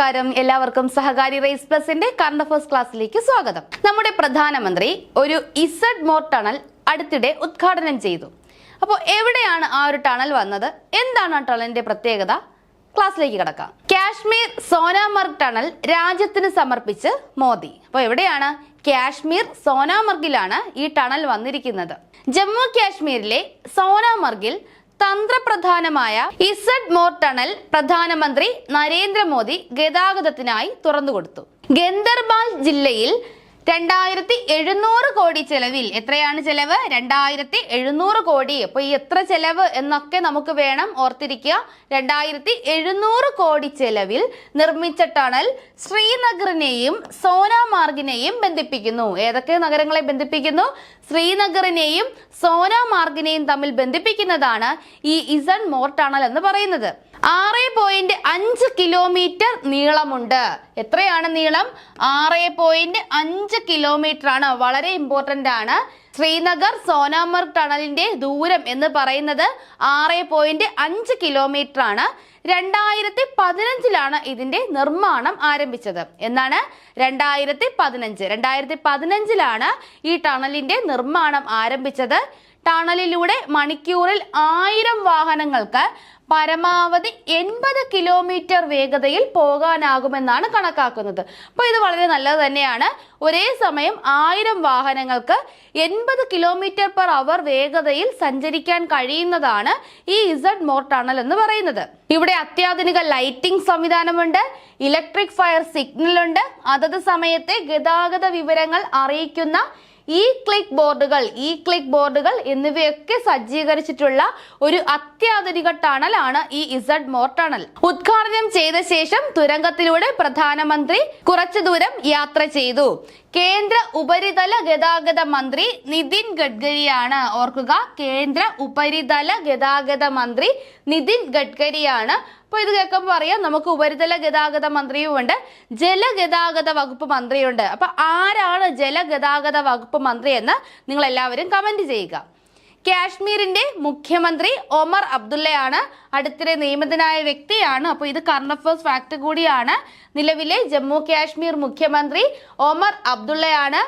നമസ്കാരം. എല്ലാവർക്കും സഹകാരി റേസ് പ്ലസിന്റെ കറണ്ട് അഫേഴ്സ് ക്ലാസ്സിലേക്ക് സ്വാഗതം. നമ്മുടെ പ്രധാനമന്ത്രി ഒരു ഇസഡ് മോർ ടണൽ അടുത്തിടെ ഉദ്ഘാടനം ചെയ്തു. അപ്പോൾ എവിടെയാണ് ആ ഒരു ടണൽ വന്നത്? എന്താണ് ആ ടണലിന്റെ പ്രത്യേകത? ക്ലാസ്സിലേക്ക് കിടക്കാം. കാശ്മീർ സോനാമർഗ് ടണൽ രാജ്യത്തിന് സമർപ്പിച്ച് മോദി. അപ്പോൾ എവിടെയാണ്? കാശ്മീർ സോനാമർഗിലാണ് ഈ ടണൽ വന്നിരിക്കുന്നത്. ജമ്മു കാശ്മീരിലെ സോനാമർഗിൽ തന്ത്രപ്രധാനമായ ഇസഡ് മോർ ടണൽ പ്രധാനമന്ത്രി നരേന്ദ്രമോദി ഗതാഗതത്തിനായി തുറന്നുകൊടുത്തു. ഗന്ദർബാൽ ജില്ലയിൽ രണ്ടായിരത്തി എഴുന്നൂറ് കോടി ചെലവിൽ. എത്രയാണ് ചെലവ്? രണ്ടായിരത്തി എഴുന്നൂറ് കോടി. അപ്പൊ ഈ എത്ര ചെലവ് എന്നൊക്കെ നമുക്ക് വേണം ഓർത്തിരിക്കുക. രണ്ടായിരത്തി എഴുന്നൂറ് കോടി ചെലവിൽ നിർമ്മിച്ച ടണൽ ശ്രീനഗറിനെയും സോനാമാർഗിനെയും ബന്ധിപ്പിക്കുന്നു. ഏതൊക്കെ നഗരങ്ങളെ ബന്ധിപ്പിക്കുന്നു? ശ്രീനഗറിനെയും സോനാമാർഗിനെയും തമ്മിൽ ബന്ധിപ്പിക്കുന്നതാണ് ഈ ഇസൺ മോർ ടണൽ എന്ന് പറയുന്നത്. ആറ് പോയിന്റ് അഞ്ച് കിലോമീറ്റർ നീളമുണ്ട്. എത്രയാണ് നീളം? ആറ് പോയിന്റ് അഞ്ച് കിലോമീറ്റർ ആണ്. വളരെ ഇമ്പോർട്ടന്റ് ആണ്. ശ്രീനഗർ സോനാമർഗ് ടണലിന്റെ ദൂരം എന്ന് പറയുന്നത് ആറ് പോയിന്റ് അഞ്ച് കിലോമീറ്റർ ആണ്. രണ്ടായിരത്തി പതിനഞ്ചിലാണ് ഇതിന്റെ നിർമ്മാണം ആരംഭിച്ചത്. എന്നാണ്? രണ്ടായിരത്തി പതിനഞ്ച് രണ്ടായിരത്തി പതിനഞ്ചിലാണ് ഈ ടണലിന്റെ നിർമ്മാണം ആരംഭിച്ചത്. ടണലിലൂടെ മണിക്കൂറിൽ ആയിരം വാഹനങ്ങൾക്ക് പരമാവധി എൺപത് കിലോമീറ്റർ വേഗതയിൽ പോകാനാകുമെന്നാണ് കണക്കാക്കുന്നത്. അപ്പോൾ ഇത് വളരെ നല്ലത് തന്നെയാണ്. ഒരേ സമയം ആയിരം വാഹനങ്ങൾക്ക് എൺപത് കിലോമീറ്റർ പെർ അവർ വേഗതയിൽ സഞ്ചരിക്കാൻ കഴിയുന്നതാണ് ഈ ഇസഡ് മോർ ടണൽ എന്ന് പറയുന്നത്. ഇവിടെ അത്യാധുനിക ലൈറ്റിംഗ് സംവിധാനമുണ്ട് ഇലക്ട്രിക് ഫയർ സിഗ്നൽ ഉണ്ട് അതത് സമയത്തെ ഗതാഗത വിവരങ്ങൾ അറിയിക്കുന്ന ഈ ക്ലിക്ക് ബോർഡുകൾ ഈ ക്ലിക്ക് ബോർഡുകൾ എന്നിവയൊക്കെ സജ്ജീകരിച്ചിട്ടുള്ള ഒരു അത്യാധുനിക ടണലാണ് ഈ ഇസഡ് മോർ ടണൽ ഉദ്ഘാടനം ചെയ്ത ശേഷം തുരങ്കത്തിലൂടെ പ്രധാനമന്ത്രി കുറച്ചു ദൂരം യാത്ര ചെയ്തു. കേന്ദ്ര ഉപരിതല ഗതാഗത മന്ത്രി നിതിൻ ഗഡ്കരിയാണ്. ഓർക്കുക കേന്ദ്ര ഉപരിതല ഗതാഗത മന്ത്രി നിതിൻ ഗഡ്കരിയാണ്. അപ്പൊ ഇത് കേൾക്കുമ്പോൾ അറിയാം നമുക്ക് ഉപരിതല ഗതാഗത മന്ത്രിയുമുണ്ട് ജലഗതാഗത വകുപ്പ് മന്ത്രിയുണ്ട് അപ്പൊ ആരാണ് ജലഗതാഗത വകുപ്പ് മന്ത്രി എന്ന് നിങ്ങൾ എല്ലാവരും കമന്റ് ചെയ്യുക. കാശ്മീരിന്റെ മുഖ്യമന്ത്രി ഒമർ അബ്ദുള്ളയാണ്. അടുത്തിടെ നിയമിതനായ വ്യക്തിയാണ്. അപ്പോൾ ഇത് കറണ്ട് അഫേഴ്സ് ഫാക്ട് കൂടിയാണ്. നിലവിലെ ജമ്മു കാശ്മീർ മുഖ്യമന്ത്രി ഒമർ അബ്ദുള്ളയാണ്.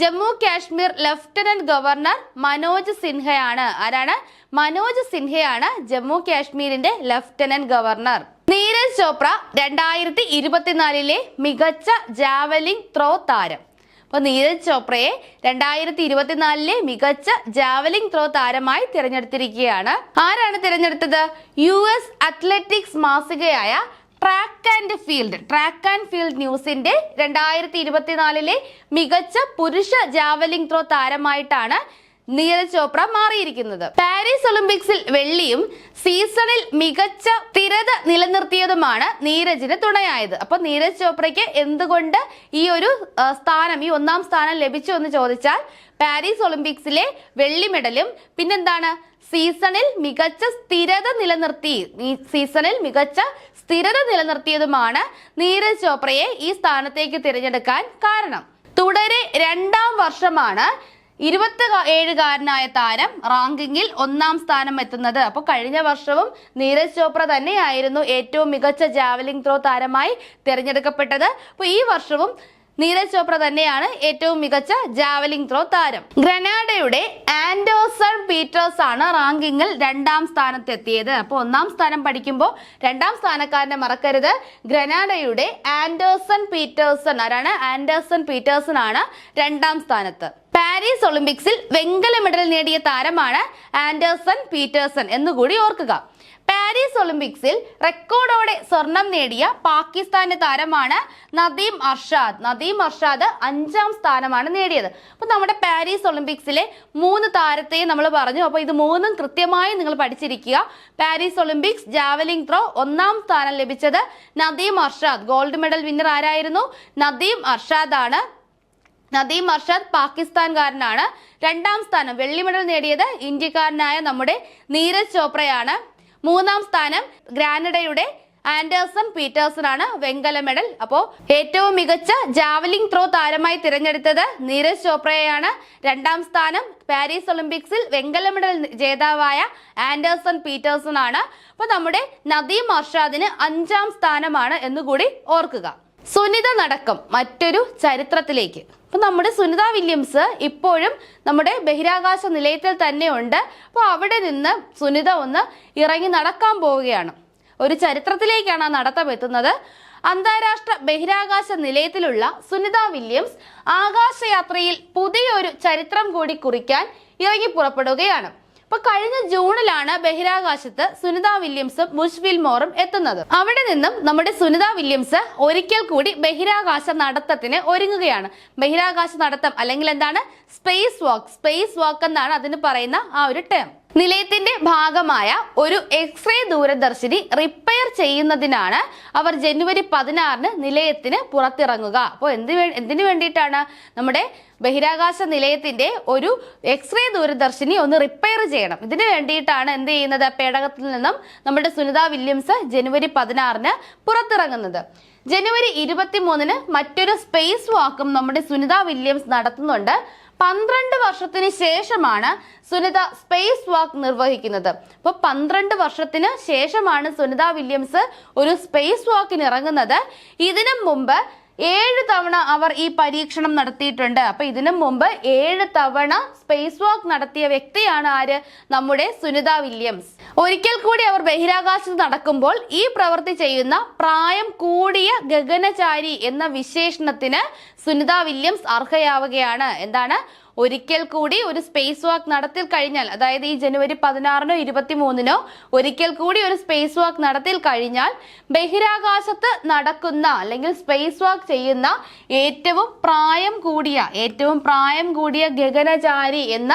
ജമ്മു കാശ്മീർ ലഫ്റ്റനന്റ് ഗവർണർ മനോജ് സിൻഹയാണ്. ആരാണ്? മനോജ് സിൻഹയാണ് ജമ്മു കാശ്മീരിന്റെ ലഫ്റ്റനന്റ് ഗവർണർ നീരജ് ചോപ്ര രണ്ടായിരത്തി ഇരുപത്തിനാലിലെ മികച്ച ജാവലിംഗ് ത്രോ താരം. അപ്പോൾ നീരജ് ചോപ്രയെ രണ്ടായിരത്തി ഇരുപത്തിനാലിലെ മികച്ച ജാവലിംഗ് ത്രോ താരമായി തിരഞ്ഞെടുത്തിരിക്കുകയാണ്. ആരാണ് തിരഞ്ഞെടുത്തത്? U S athletics മാസികയായ track and field track and field ന്യൂസിന്റെ രണ്ടായിരത്തി ഇരുപത്തിനാലിലെ മികച്ച പുരുഷ ജാവലിംഗ് ത്രോ താരമായിട്ടാണ് നീരജ് ചോപ്ര മാറിയിരിക്കുന്നത്. പാരീസ് ഒളിമ്പിക്സിൽ വെള്ളിയും സീസണിൽ മികച്ച സ്ഥിരത നിലനിർത്തിയതുമാണ് നീരജിന് തുണയായത്. അപ്പൊ നീരജ് ചോപ്രയ്ക്ക് എന്തുകൊണ്ട് ഈ ഒരു സ്ഥാനം ഈ ഒന്നാം സ്ഥാനം ലഭിച്ചു എന്ന് ചോദിച്ചാൽ പാരീസ് ഒളിമ്പിക്സിലെ വെള്ളി മെഡലും പിന്നെന്താണ്? സീസണിൽ മികച്ച സ്ഥിരത നിലനിർത്തി സീസണിൽ മികച്ച സ്ഥിരത നിലനിർത്തിയതുമാണ് നീരജ് ചോപ്രയെ ഈ സ്ഥാനത്തേക്ക് തിരഞ്ഞെടുക്കാൻ കാരണം. തുടരെ രണ്ടാം വർഷമാണ് ഇരുപത്തി ഏഴുകാരനായ താരം റാങ്കിങ്ങിൽ ഒന്നാം സ്ഥാനം എത്തുന്നത് അപ്പോൾ കഴിഞ്ഞ വർഷവും നീരജ് ചോപ്ര തന്നെയായിരുന്നു ഏറ്റവും മികച്ച ജാവലിംഗ് ത്രോ താരമായി തിരഞ്ഞെടുക്കപ്പെട്ടത്. അപ്പോൾ ഈ വർഷവും നീരജ് ചോപ്ര തന്നെയാണ് ഏറ്റവും മികച്ച ജാവലിംഗ് ത്രോ താരം. ഗ്രനാഡയുടെ ആൻഡോസൺ പീറ്റേഴ്സ് ആണ് റാങ്കിങ്ങിൽ രണ്ടാം സ്ഥാനത്തെത്തിയത്. അപ്പോൾ ഒന്നാം സ്ഥാനം പഠിക്കുമ്പോൾ രണ്ടാം സ്ഥാനക്കാരനെ മറക്കരുത്. ഗ്രനാഡയുടെ ആൻഡേഴ്സൺ പീറ്റേഴ്സൺ ആരാണ്? ആൻഡേഴ്സൺ പീറ്റേഴ്സൺ ആണ് രണ്ടാം സ്ഥാനത്ത്. പാരീസ് ഒളിമ്പിക്സിൽ വെങ്കല മെഡൽ നേടിയ താരമാണ് ആൻഡേഴ്സൺ പീറ്റേഴ്സൺ എന്നുകൂടി ഓർക്കുക. പാരീസ് ഒളിമ്പിക്സിൽ റെക്കോർഡോടെ സ്വർണം നേടിയ പാകിസ്ഥാന്റെ താരമാണ് നദീം അർഷാദ്. നദീം അർഷാദ് അഞ്ചാം സ്ഥാനമാണ് നേടിയത്. അപ്പൊ നമ്മുടെ പാരീസ് ഒളിമ്പിക്സിലെ മൂന്ന് താരത്തെയും നമ്മൾ പറഞ്ഞു. അപ്പോൾ ഇത് മൂന്നും കൃത്യമായി നിങ്ങൾ പഠിച്ചിരിക്കുക. പാരീസ് ഒളിമ്പിക്സ് ജാവലിംഗ് ത്രോ ഒന്നാം സ്ഥാനം ലഭിച്ചത് Nadeem Arshad. Gold medal winner ആരായിരുന്നു? നദീം അർഷാദ് ആണ് നദീം അർഷാദ് പാകിസ്ഥാൻകാരനാണ്. രണ്ടാം സ്ഥാനം വെള്ളി മെഡൽ നേടിയത് ഇന്ത്യക്കാരനായ നമ്മുടെ നീരജ് ചോപ്രയാണ്. മൂന്നാം സ്ഥാനം ഗ്രാനഡയുടെ ആൻഡേഴ്സൺ പീറ്റേഴ്സൺ ആണ് വെങ്കല മെഡൽ. അപ്പോൾ ഏറ്റവും മികച്ച ജാവലിംഗ് ത്രോ താരമായി തിരഞ്ഞെടുത്തത് നീരജ് ചോപ്രയെയാണ്. രണ്ടാം സ്ഥാനം പാരീസ് ഒളിമ്പിക്സിൽ വെങ്കല മെഡൽ ജേതാവായ ആൻഡേഴ്സൺ പീറ്റേഴ്സൺ ആണ് അപ്പൊ നമ്മുടെ നദീം അർഷാദിന് അഞ്ചാം സ്ഥാനമാണ് എന്നുകൂടി ഓർക്കുക. സുനിത നടക്കം മറ്റൊരു ചരിത്രത്തിലേക്ക്. അപ്പം നമ്മുടെ സുനിത വില്യംസ് ഇപ്പോഴും നമ്മുടെ ബഹിരാകാശ നിലയത്തിൽ തന്നെയുണ്ട്. അപ്പോൾ അവിടെ നിന്ന് സുനിത ഒന്ന് ഇറങ്ങി നടക്കാൻ പോവുകയാണ്. ഒരു ചരിത്രത്തിലേക്കാണ് ആ നടത്തം എത്തുന്നത്. അന്താരാഷ്ട്ര ബഹിരാകാശ നിലയത്തിലുള്ള സുനിത വില്യംസ് ആകാശയാത്രയിൽ പുതിയൊരു ചരിത്രം കൂടി കുറിക്കാൻ ഇറങ്ങി പുറപ്പെടുകയാണ്. അപ്പൊ കഴിഞ്ഞ ജൂണിലാണ് ബഹിരാകാശത്ത് സുനിത വില്യംസും ബുഷ് വിൽമോറും എത്തുന്നത്. അവിടെ നിന്നും നമ്മുടെ സുനിത വില്യംസ് ഒരിക്കൽ കൂടി ബഹിരാകാശ നടത്തത്തിന് ഒരുങ്ങുകയാണ്. ബഹിരാകാശ നടത്തം അല്ലെങ്കിൽ എന്താണ്? സ്പേസ് വാക്ക്. സ്പേസ് വാക്ക് എന്നാണ് അതിന് പറയുന്ന ആ ഒരു ടേം നിലയത്തിന്റെ ഭാഗമായ ഒരു എക്സ്റേ ദൂരദർശിനി റിപ്പയർ ചെയ്യുന്നതിനാണ് അവർ ജനുവരി പതിനാറിന് നിലയത്തിന് പുറത്തിറങ്ങുക. അപ്പോൾ എന്ത് എന്തിനു വേണ്ടിയിട്ടാണ്? നമ്മുടെ ബഹിരാകാശ നിലയത്തിന്റെ ഒരു എക്സ്റേ ദൂരദർശിനി ഒന്ന് റിപ്പയർ ചെയ്യണം. ഇതിനു വേണ്ടിയിട്ടാണ് എന്ത് ചെയ്യുന്നത്? പേടകത്തിൽ നിന്നും നമ്മുടെ സുനിത വില്യംസ് ജനുവരി പതിനാറിന് പുറത്തിറങ്ങുന്നത്. ജനുവരി ഇരുപത്തി മൂന്നിന് മറ്റൊരു സ്പേസ് വാക്കും നമ്മുടെ സുനിത വില്യംസ് നടത്തുന്നുണ്ട്. പന്ത്രണ്ട് വർഷത്തിന് ശേഷമാണ് സുനിത സ്പേസ് വാക്ക് നിർവഹിക്കുന്നത്. അപ്പോൾ പന്ത്രണ്ട് വർഷത്തിന് ശേഷമാണ് സുനിത വില്യംസ് ഒരു സ്പേസ് വാക്കിന് ഇറങ്ങുന്നത്. ഇതിനു മുമ്പ് ഏഴ് തവണ അവർ ഈ പരീക്ഷണം നടത്തിയിട്ടുണ്ട്. അപ്പൊ ഇതിനു മുമ്പ് ഏഴ് തവണ സ്പേസ് വാക്ക് നടത്തിയ വ്യക്തിയാണ് ആര്? നമ്മുടെ സുനിത വില്യംസ്. ഒരിക്കൽ കൂടി അവർ ബഹിരാകാശത്ത് നടക്കുമ്പോൾ ഈ പ്രവൃത്തി ചെയ്യുന്ന പ്രായം കൂടിയ ഗഗനചാരി എന്ന വിശേഷണത്തിന് സുനിത വില്യംസ് അർഹയാവുകയാണ്. എന്താണ്? ഒരിക്കൽ കൂടി ഒരു സ്പേസ് വാക്ക് നടത്തി കഴിഞ്ഞാൽ അതായത് ഈ ജനുവരി പതിനാറിനോ ഇരുപത്തി മൂന്നിനോ ഒരിക്കൽ കൂടി ഒരു സ്പേസ് വാക്ക് നടത്തി കഴിഞ്ഞാൽ ബഹിരാകാശത്ത് നടക്കുന്ന അല്ലെങ്കിൽ സ്പേസ് വാക്ക് ചെയ്യുന്ന ഏറ്റവും പ്രായം കൂടിയ ഏറ്റവും പ്രായം കൂടിയ ഗഗനചാരി എന്ന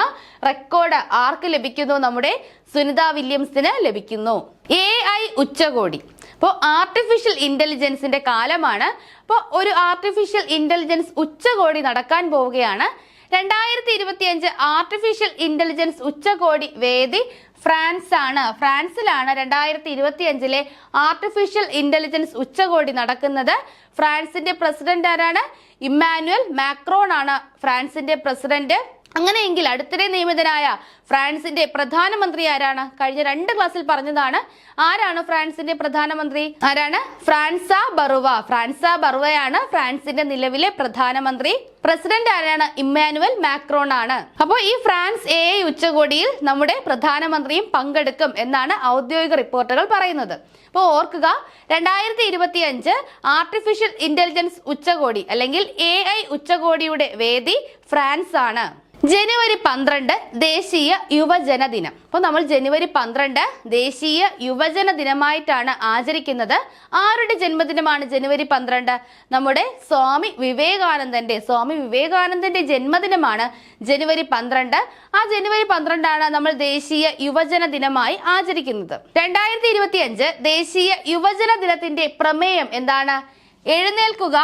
റെക്കോർഡ് ആർക്ക് ലഭിക്കുന്നു? നമ്മുടെ സുനിത വില്യംസിന് ലഭിക്കുന്നു. എ ഐ ഉച്ചകോടി. അപ്പോൾ ആർട്ടിഫിഷ്യൽ ഇന്റലിജൻസിന്റെ കാലമാണ്. അപ്പോൾ ഒരു ആർട്ടിഫിഷ്യൽ ഇന്റലിജൻസ് ഉച്ചകോടി നടക്കാൻ പോവുകയാണ് രണ്ടായിരത്തി ഇരുപത്തി അഞ്ച് ആർട്ടിഫിഷ്യൽ ഇന്റലിജൻസ് ഉച്ചകോടി വേദി ഫ്രാൻസ് ആണ് ഫ്രാൻസിലാണ് രണ്ടായിരത്തി ഇരുപത്തി അഞ്ചിലെ ആർട്ടിഫിഷ്യൽ ഇന്റലിജൻസ് ഉച്ചകോടി നടക്കുന്നത്. ഫ്രാൻസിന്റെ പ്രസിഡന്റ് ആരാണ്? ഇമ്മാനുവൽ മാക്രോൺ ആണ് ഫ്രാൻസിന്റെ പ്രസിഡന്റ്. അങ്ങനെയെങ്കിൽ അടുത്തിടെ നിയമിതനായ ഫ്രാൻസിന്റെ പ്രധാനമന്ത്രി ആരാണ്? കഴിഞ്ഞ രണ്ട് ക്ലാസ്സിൽ പറഞ്ഞതാണ്. ആരാണ് ഫ്രാൻസിന്റെ പ്രധാനമന്ത്രി? ആരാണ്? ഫ്രാൻസ ബറുവ. ഫ്രാൻസ ബറുവയാണ് ഫ്രാൻസിന്റെ നിലവിലെ പ്രധാനമന്ത്രി. പ്രസിഡന്റ് ആരാണ്? ഇമ്മാനുവൽ മാക്രോൺ ആണ്. അപ്പോൾ ഈ ഫ്രാൻസ് എ ഉച്ചകോടിയിൽ നമ്മുടെ പ്രധാനമന്ത്രിയും പങ്കെടുക്കും എന്നാണ് ഔദ്യോഗിക റിപ്പോർട്ടുകൾ പറയുന്നത്. അപ്പോൾ ഓർക്കുക രണ്ടായിരത്തി ഇരുപത്തി അഞ്ച് ആർട്ടിഫിഷ്യൽ ഇന്റലിജൻസ് ഉച്ചകോടി അല്ലെങ്കിൽ എ ഉച്ചകോടിയുടെ വേദി ഫ്രാൻസ് ആണ് ജനുവരി പന്ത്രണ്ട് ദേശീയ യുവജന ദിനം അപ്പോൾ നമ്മൾ ജനുവരി പന്ത്രണ്ട് ദേശീയ യുവജന ദിനമായിട്ടാണ് ആചരിക്കുന്നത്. ആരുടെ ജന്മദിനമാണ് ജനുവരി പന്ത്രണ്ട്? നമ്മുടെ സ്വാമി വിവേകാനന്ദന്റെ സ്വാമി വിവേകാനന്ദന്റെ ജന്മദിനമാണ് ജനുവരി പന്ത്രണ്ട്. ആ ജനുവരി പന്ത്രണ്ടാണ് നമ്മൾ ദേശീയ യുവജന ദിനമായി ആചരിക്കുന്നത്. രണ്ടായിരത്തി ഇരുപത്തി അഞ്ച് ദേശീയ യുവജന ദിനത്തിന്റെ പ്രമേയം എന്താണ്? എഴുന്നേൽക്കുക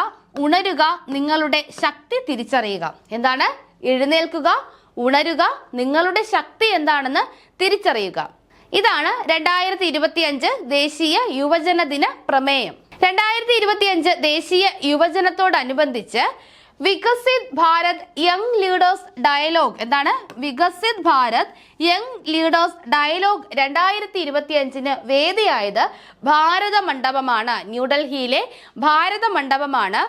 ഉണരുക നിങ്ങളുടെ ശക്തി തിരിച്ചറിയുക. എന്താണ്? എഴുന്നേൽക്കുക ഉണരുക നിങ്ങളുടെ ശക്തി എന്താണെന്ന് തിരിച്ചറിയുക. ഇതാണ് രണ്ടായിരത്തി ഇരുപത്തി അഞ്ച് ദേശീയ യുവജന ദിന പ്രമേയം. രണ്ടായിരത്തി ഇരുപത്തി അഞ്ച് ദേശീയ യുവജനത്തോടനുബന്ധിച്ച് Viksit Bharat young leaders dialogue എന്താണ്? Viksit Bharat young leaders dialogue രണ്ടായിരത്തി ഇരുപത്തി അഞ്ചിന് വേദിയായത് ഭാരത മണ്ഡപമാണ്. ന്യൂഡൽഹിയിലെ ഭാരത മണ്ഡപമാണ്.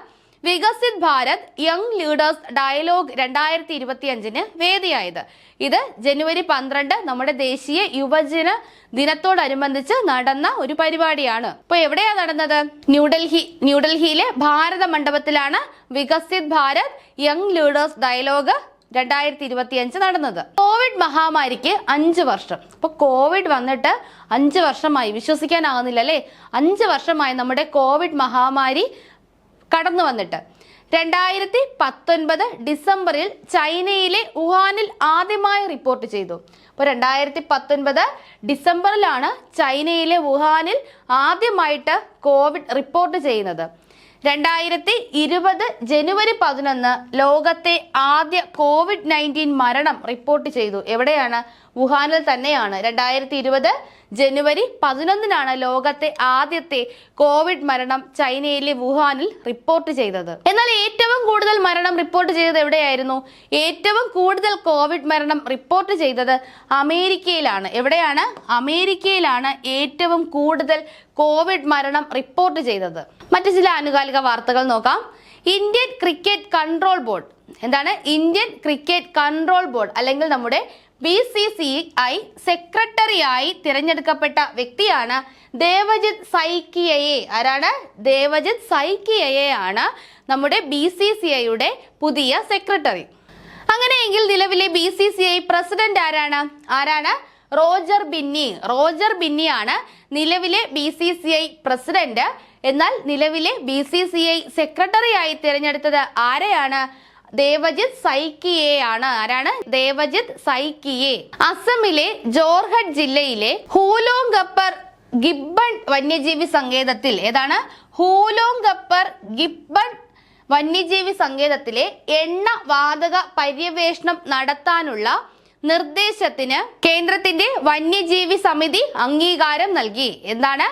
Viksit Bharat young leaders dialogue രണ്ടായിരത്തി ഇരുപത്തി അഞ്ചിന് വേദിയായത്. ഇത് ജനുവരി പന്ത്രണ്ട് നമ്മുടെ ദേശീയ യുവജന ദിനത്തോടനുബന്ധിച്ച് നടന്ന ഒരു പരിപാടിയാണ്. ഇപ്പൊ എവിടെയാ നടന്നത്? ന്യൂഡൽഹി ന്യൂഡൽഹിയിലെ ഭാരത മണ്ഡപത്തിലാണ് Viksit Bharat young leaders dialogue രണ്ടായിരത്തി ഇരുപത്തി അഞ്ച് നടന്നത്. കോവിഡ് മഹാമാരിക്ക് അഞ്ച് വർഷം. ഇപ്പൊ കോവിഡ് വന്നിട്ട് അഞ്ച് വർഷമായി. വിശ്വസിക്കാനാകുന്നില്ല അല്ലേ അഞ്ച് വർഷമായി നമ്മുടെ കോവിഡ് മഹാമാരി കടന്നു വന്നിട്ട്. രണ്ടായിരത്തി പത്തൊൻപത് ഡിസംബറിൽ ചൈനയിലെ വുഹാനിൽ ആദ്യമായി റിപ്പോർട്ട് ചെയ്തു. അപ്പോൾ രണ്ടായിരത്തി പത്തൊൻപത് ഡിസംബറിലാണ് ചൈനയിലെ വുഹാനിൽ ആദ്യമായിട്ട് കോവിഡ് റിപ്പോർട്ട് ചെയ്യുന്നത്. രണ്ടായിരത്തി ഇരുപത് ജനുവരി പതിനൊന്ന് ലോകത്തെ ആദ്യ കോവിഡ് നയന്റീൻ മരണം റിപ്പോർട്ട് ചെയ്തു. എവിടെയാണ്? വുഹാനിൽ തന്നെയാണ്. രണ്ടായിരത്തി ഇരുപത് ജനുവരി പതിനൊന്നിനാണ് ലോകത്തെ ആദ്യത്തെ കോവിഡ് മരണം ചൈനയിലെ വുഹാനിൽ റിപ്പോർട്ട് ചെയ്തത്. എന്നാൽ ഏറ്റവും കൂടുതൽ മരണം റിപ്പോർട്ട് ചെയ്തത് എവിടെയായിരുന്നു? ഏറ്റവും കൂടുതൽ കോവിഡ് മരണം റിപ്പോർട്ട് ചെയ്തത് അമേരിക്കയിലാണ്. എവിടെയാണ്? അമേരിക്കയിലാണ് ഏറ്റവും കൂടുതൽ കോവിഡ് മരണം റിപ്പോർട്ട് ചെയ്തത്. മറ്റു ചില ആനുകാലിക വാർത്തകൾ നോക്കാം. Indian cricket control board. എന്താണ്? ഇന്ത്യൻ ക്രിക്കറ്റ് കൺട്രോൾ ബോർഡ് അല്ലെങ്കിൽ നമ്മുടെ ബി സി സി ഐ സെക്രട്ടറിയായി തിരഞ്ഞെടുക്കപ്പെട്ട വ്യക്തിയാണ് ദേവജിത് സൈക്കിയയെ. ആരാണ്? ദേവജിത് സൈക്കിയയെ ആണ് നമ്മുടെ ബി സി സി ഐയുടെ പുതിയ സെക്രട്ടറി. അങ്ങനെയെങ്കിൽ നിലവിലെ B C C I president ആരാണ്? ആരാണ്? റോജർ ബിന്നി. റോജർ ബിന്നിയാണ് നിലവിലെ B C C I president. എന്നാൽ നിലവിലെ ബി സി സി ഐ സെക്രട്ടറിയായി തിരഞ്ഞെടുത്തത് ആരെയാണ്? ദേവജിത് സൈക്കിയെ ആണ്. ആരാണ്? ദേവജിത് സൈക്കിയെ. അസമിലെ ജോർഹട്ട് ജില്ലയിലെ ഹൂലോങ് ഗപ്പർ ഗിബ്ബൺ വന്യജീവി സങ്കേതത്തിൽ ഏതാണ്? ഹൂലോങ് ഗപ്പർ ഗിബ്ബൺ വന്യജീവി സങ്കേതത്തിലെ എണ്ണ വാതക പര്യവേഷണം നടത്താനുള്ള നിർദ്ദേശത്തിന് കേന്ദ്രത്തിന്റെ വന്യജീവി സമിതി അംഗീകാരം നൽകി. എന്താണ്?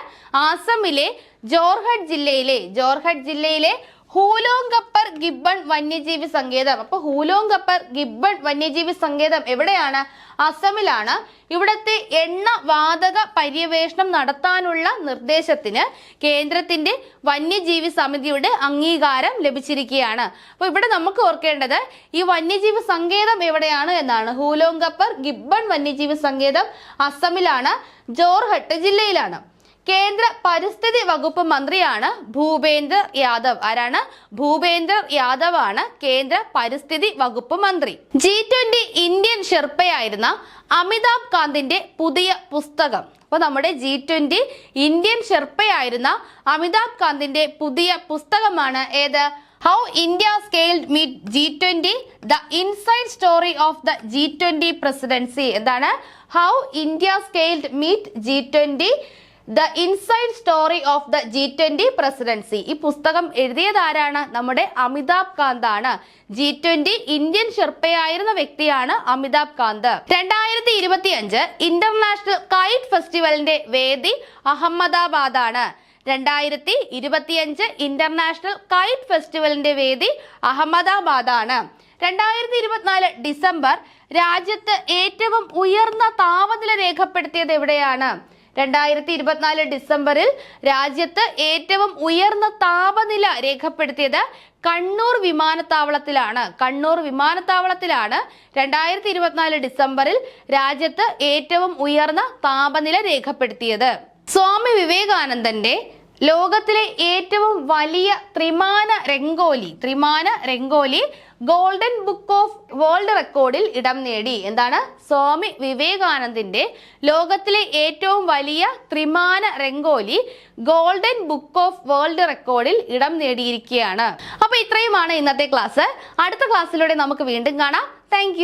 ആസമിലെ ജോർഹട്ട് ജില്ലയിലെ ജോർഹട്ട് ജില്ലയിലെ ഹൂലോങ്കപ്പർ ഗിബൺ വന്യജീവി സങ്കേതം. അപ്പൊ ഹൂലോങ്കപ്പർ ഗിബൺ വന്യജീവി സങ്കേതം എവിടെയാണ്? അസമിലാണ്. ഇവിടത്തെ എണ്ണ വാതക പര്യവേഷണം നടത്താനുള്ള നിർദ്ദേശത്തിന് കേന്ദ്രത്തിന്റെ വന്യജീവി സമിതിയുടെ അംഗീകാരം ലഭിച്ചിരിക്കുകയാണ്. അപ്പൊ ഇവിടെ നമുക്ക് ഓർക്കേണ്ടത് ഈ വന്യജീവി സങ്കേതം എവിടെയാണ് എന്നാണ്. ഹൂലോങ്കപ്പർ ഗിബൺ വന്യജീവി സങ്കേതം അസമിലാണ്. ജോർഹട്ട് ജില്ലയിലാണ്. കേന്ദ്ര പരിസ്ഥിതി വകുപ്പ് മന്ത്രിയാണ് ഭൂപേന്ദർ യാദവ്. ആരാണ്? ഭൂപേന്ദർ യാദവ് ആണ് കേന്ദ്ര പരിസ്ഥിതി വകുപ്പ് മന്ത്രി. ജി ട്വന്റി ഇന്ത്യൻ ഷെർപ്പയായിരുന്ന അമിതാഭ് കാന്തിന്റെ പുതിയ പുസ്തകം. അപ്പോൾ നമ്മുടെ ജി ട്വന്റി ഇന്ത്യൻ ഷെർപ്പയായിരുന്ന അമിതാഭ് കാന്തിന്റെ പുതിയ പുസ്തകമാണ് ഏത്? How India scaled meet G twenty the inside story of the G twenty presidency എന്താണ്? How India scaled meet G twenty the inside story of the G twenty presidency ഈ പുസ്തകം എഴുതിയത് ആരാണ്? നമ്മുടെ അമിതാഭ് കാന്ത് ആണ് ജി ട്വന്റി ഇന്ത്യൻ ഷെർപ്പയായിരുന്ന വ്യക്തിയാണ് അമിതാഭ് കാന്ത്. രണ്ടായിരത്തി ഇരുപത്തി അഞ്ച് ഇന്റർനാഷണൽ കൈറ്റ് ഫെസ്റ്റിവലിന്റെ വേദി അഹമ്മദാബാദ് ആണ് രണ്ടായിരത്തി ഇരുപത്തിയഞ്ച് ഇന്റർനാഷണൽ കൈറ്റ് ഫെസ്റ്റിവലിന്റെ വേദി അഹമ്മദാബാദ് ആണ് രണ്ടായിരത്തി ഇരുപത്തിനാല് ഡിസംബർ രാജ്യത്ത് ഏറ്റവും ഉയർന്ന താപനില രേഖപ്പെടുത്തിയത് എവിടെയാണ്? രണ്ടായിരത്തി ഇരുപത്തിനാല് ഡിസംബറിൽ രാജ്യത്ത് ഏറ്റവും ഉയർന്ന താപനില രേഖപ്പെടുത്തിയത് കണ്ണൂർ വിമാനത്താവളത്തിലാണ്. കണ്ണൂർ വിമാനത്താവളത്തിലാണ് രണ്ടായിരത്തി ഇരുപത്തിനാല് ഡിസംബറിൽ രാജ്യത്ത് ഏറ്റവും ഉയർന്ന താപനില രേഖപ്പെടുത്തിയത്. സ്വാമി വിവേകാനന്ദന്റെ ലോകത്തിലെ ഏറ്റവും വലിയ ത്രിമാന രംഗോലി ത്രിമാന rangoli golden book of world റെക്കോർഡിൽ ഇടം നേടി. എന്താണ്? സ്വാമി വിവേകാനന്ദിന്റെ ലോകത്തിലെ ഏറ്റവും വലിയ ത്രിമാന rangoli golden book of world റെക്കോർഡിൽ ഇടം നേടിയിരിക്കുകയാണ്. അപ്പൊ ഇത്രയുമാണ് ഇന്നത്തെ ക്ലാസ്. അടുത്ത ക്ലാസ്സിലൂടെ നമുക്ക് വീണ്ടും കാണാം. താങ്ക്